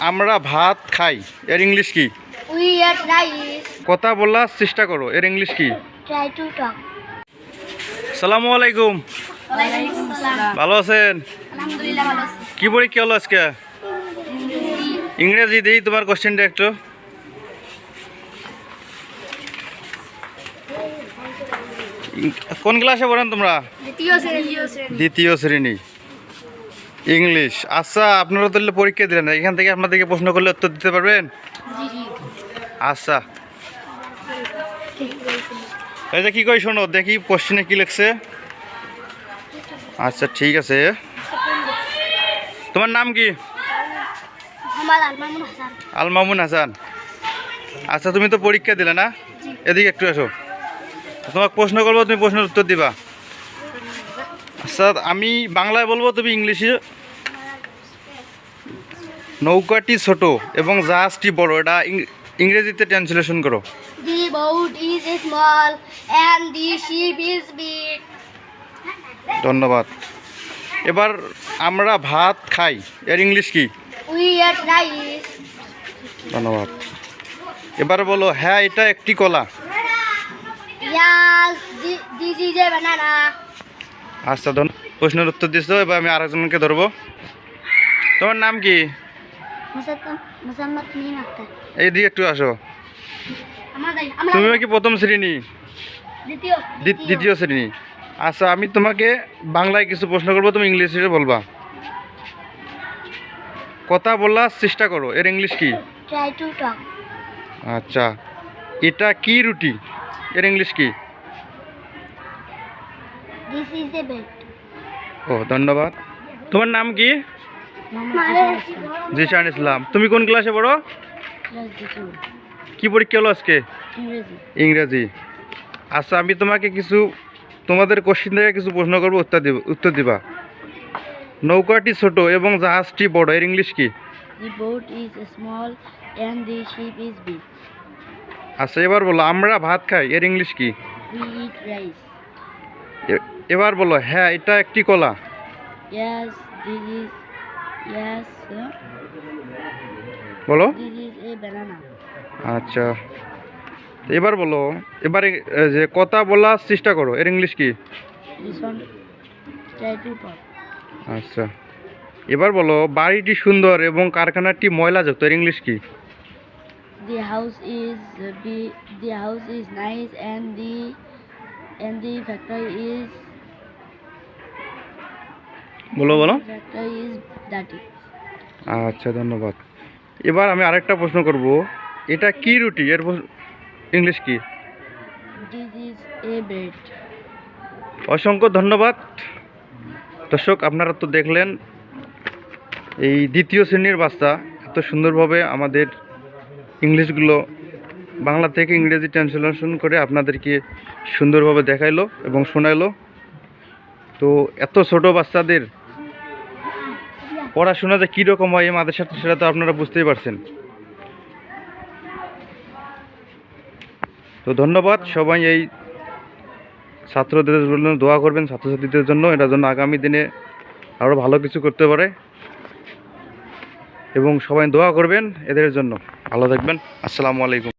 আমরা ভাত খাই। এর ইংলিশ কি. কথা বলার চেষ্টা করো এর ইংলিশ কি? Try to talk. সালামু আলাইকুম। ভালো আছেন? আলহামদুলিল্লাহ ভালো আছি। কি পরীক্ষা হলো আজকে? ইংরেজি দিই তোমার কোশ্চেনটা একটু। কোন ক্লাসে পড়েন তোমরা? দ্বিতীয় শ্রেণি। ইংলিশ। আচ্ছা আপনারা তাহলে পরীক্ষা দিলেন এখান থেকে আপনাদেরকে প্রশ্ন করলে উত্তর দিতে পারবেন? আচ্ছা। এই যে কি কই শোনো দেখি কোশ্চেনে কি লিখছে? আচ্ছা ঠিক আছে। তোমার নাম কি? মোহাম্মদ আলমামুন হাসান। আচ্ছা তুমি তো পরীক্ষা দিলে না? এদিকে একটু আসো। তোমাকে প্রশ্ন করব তুমি প্রশ্নের উত্তর দিবা। আচ্ছা আমি বাংলায় বলব তুমি ইংলিশে নৌকাটি ছোট এবং জাহাজটি বড়। এটা ইংরেজিতে ট্রান্সলেশন করো। The boat is small and the ship is big. ধন্যবাদ। এবার আমরা ভাত খাই। এর ইংলিশ কি? We eat rice. ধন্যবাদ। এবার বলো হ্যাঁ এটা একটি কলা। Yes, thi- this is a banana. আচ্ছা ধন্য প্রশ্নের উত্তর দিচ্ছ এবার আমি আরেকজনকে ধরবো। তোমার নাম কি? মুসাম্মদ এই দিকে একটু আসো। তুমিও কি প্রথম শ্রেণি? দ্বিতীয় দ্বিতীয়। শ্রেণি। আচ্ছা আমি তোমাকে বাংলায় কিছু প্রশ্ন করব তুমি ইংলিশে বলবা। কথা বলার চেষ্টা করো এর ইংলিশ কি? আচ্ছা এটা কি রুটি? এর ইংলিশ কি? দিস ইজ এ বেড ও ধন্যবাদ। তোমার নাম কি? জিশান ইসলাম। তুমি কোন ক্লাসে পড়ো? কি পরীক্ষা হলো আজকে? ইংরেজি। আচ্ছা আমি তোমাকে কিছু তোমাদের কোশ্চিন থেকে কিছু প্রশ্ন করব উত্তর দিব উত্তর দিবা। নৌকাটি ছোট এবং জাহাজটি বড় এর ইংলিশ কি. আচ্ছা এবার বলো আমরা ভাত খাই এর ইংলিশ কি? এবার বলো হ্যাঁ এটা একটি কলা. বলো. আচ্ছা এবার বলো এবার যে কথা বলার চেষ্টা করো এর ইংলিশ কি. আচ্ছা এবার বলো বাড়িটি সুন্দর এবং কারখানাটি ময়লাযুক্ত এর ইংলিশ কি The house is uh, be the house is nice and the and the factory is বলো বলো। factory is dirty. আচ্ছা ধন্যবাদ। এবার আমি আরেকটা প্রশ্ন করব। এটা কি রুটি? এর ইংলিশ কি? This is a bread. অসংখ্য ধন্যবাদ। দর্শক আপনারা তো দেখলেন এই দ্বিতীয় শ্রেণির বাচ্চা এত সুন্দরভাবে আমাদের ইংলিশগুলো বাংলা থেকে ইংরেজি ট্রান্সলেশন করে আপনাদেরকে সুন্দরভাবে দেখাইলো এবং শোনাইলো। তো এত ছোট বাচ্চাদের পড়াশোনা যে কীরকম হয় আমাদের সাথে সেটা তো আপনারা বুঝতেই পারছেন। তো ধন্যবাদ, সবাই এই ছাত্রদের জন্য দোয়া করবেন, ছাত্রছাত্রীদের জন্য। এটার জন্য আগামী দিনে আরও ভালো কিছু করতে পারে। এবং সবাই দোয়া করবেন এদের জন্য। ভালো থাকবেন। আসসালামু আলাইকুম।